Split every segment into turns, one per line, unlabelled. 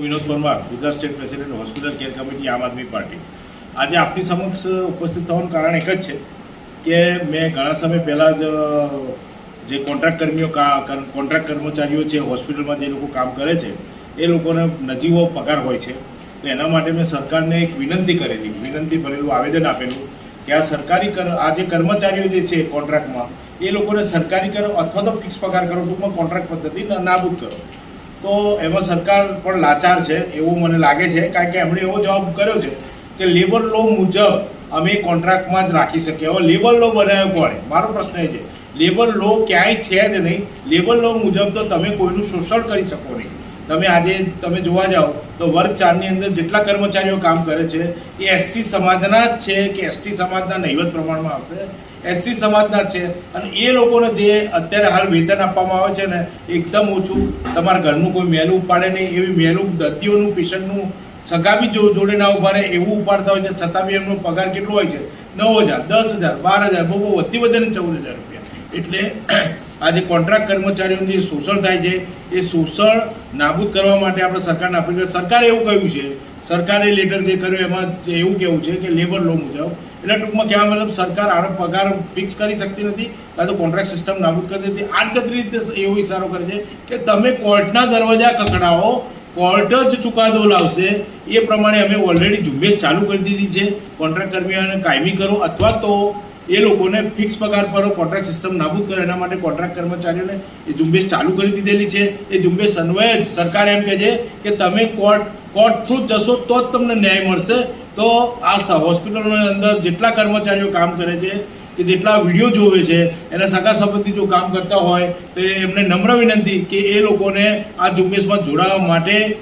Vinod Parmar, Gujarat state president, hospital care committee, Aam Aadmi party. આજે આપની સમક્ષ ઉપસ્થિત થવાનું કારણ એક જ છે કે મેં ઘણા સમય પહેલાં જ જે કોન્ટ્રાક્ટ કર્મીઓ કોન્ટ્રાક્ટ કર્મચારીઓ છે, હોસ્પિટલમાં જે લોકો કામ કરે છે, એ લોકોને નજીવો પગાર હોય છે. તો એના માટે મેં સરકારને એક વિનંતી કરેલી. વિનંતી ભરેલું, આવેદન આપેલું કે આ સરકારી કર, આ જે કર્મચારીઓ જે છે કોન્ટ્રાક્ટમાં, એ લોકોને સરકારી કરો અથવા તો ફિક્સ પગાર કરો ટૂંકમાં કોન્ટ્રાક્ટ પદ્ધતિ નાબૂદ કરો. તો એમાં સરકાર પણ લાચાર છે, એવું મને લાગે છે, કારણ કે એમણે એવો જવાબ કર્યો છે કે લેબર લો મુજબ અમે કોન્ટ્રાક્ટમાં જ રાખી શકીએ. હવે લેબર લો બનાવ્યો કોણે? મારો પ્રશ્ન એ છે લેબર લો ક્યાંય છે જ નહીં. લેબર લો મુજબ તો તમે કોઈનું શોષણ કરી શકો નહીં. તમે આજે તમે જોવા જાઓ તો વર્ગ ચારની અંદર જેટલા કર્મચારીઓ કામ કરે છે, એ એસસી સમાજના જ છે કે એસટી સમાજના નહીવત પ્રમાણમાં આવશે. એસસી સમાજના છે અને એ લોકોને જે અત્યારે હાલ વેતન આપવામાં આવે છે ને, એકદમ ઓછું. તમારા ઘરનું કોઈ મેલું ઉપાડે નહીં, એવી મેલું દર્દીઓનું, પેશન્ટનું સગા બી જોડે ના ઊભા એવું ઉપાડતા હોય છે, છતાં બી એમનો પગાર કેટલો હોય છે? નવ હજાર, દસ હજાર, બાર હજાર, બહુ બહુ વધતી વધારે ચૌદ હજાર રૂપિયા. એટલે આજે કોન્ટ્રાક્ટ કર્મચારીઓનું જે શોષણ થાય છે, એ શોષણ નાબૂદ કરવા માટે આપણે સરકારને અપીલ સરકારે એવું કહ્યું છે, સરકારે લેટર જે કર્યો એમાં એવું કહેવું છે કે લેબર લો મુજબ. એટલે ટૂંકમાં કહેવા મતલબ સરકાર આનો પગાર ફિક્સ કરી શકતી નથી, કાં તો કોન્ટ્રાક્ટ સિસ્ટમ નાબૂદ કરી દેતી. આડકતરી રીતે એવો ઇશારો કરે છે કે તમે કોર્ટના દરવાજા કકડાવો કોર્ટ જ ચુકાદો લાવશે. એ પ્રમાણે અમે ઓલરેડી ઝુંબેશ ચાલુ કરી દીધી છે. કોન્ટ્રાક્ટ કર્મીઓને કાયમી કરો. અથવા તો એ લોકોને ફિક્સ પગાર પર કોન્ટ્રાક્ટ સિસ્ટમ નાબૂદ કરે, એના માટે કોન્ટ્રાક્ટ કર્મચારીઓને એ ઝુંબેશ ચાલુ કરી દીધેલી છે. એ ઝુંબેશ અન્વયે જ સરકાર એમ કહે છે કે તમે કોર્ટ કોર્ટ થ્રુ જશો તો જ તમને ન્યાય મળશે. તો આ હોસ્પિટલોની અંદર જેટલા કર્મચારીઓ કામ કરે છે, કે જેટલા વીડિયો જોવે છે, એના સગા સંબંધી જો કામ કરતા હોય, તો એમને નમ્ર વિનંતી કે એ લોકોને આ ઝુંબેશમાં જોડાવા માટે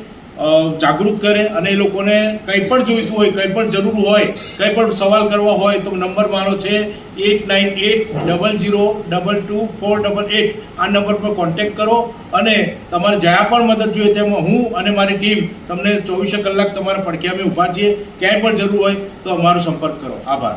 જાગૃત કરે અને એ લોકોને કંઈ પણ જોઈતું હોય, કંઈ પણ જરૂર હોય, કંઈ પણ સવાલ કરવા હોય, તો નંબર મારો છે eight nine eight double zero double two four double eight. આ નંબર પર કોન્ટેક્ટ કરો અને તમારે જ્યાં પણ મદદ જોઈએ તેમાં હું અને મારી ટીમ તમને ચોવીસે કલાક તમારા પડખે અમે ઊભા છીએ. ક્યાંય પણ જરૂર હોય તો અમારો સંપર્ક કરો. આભાર.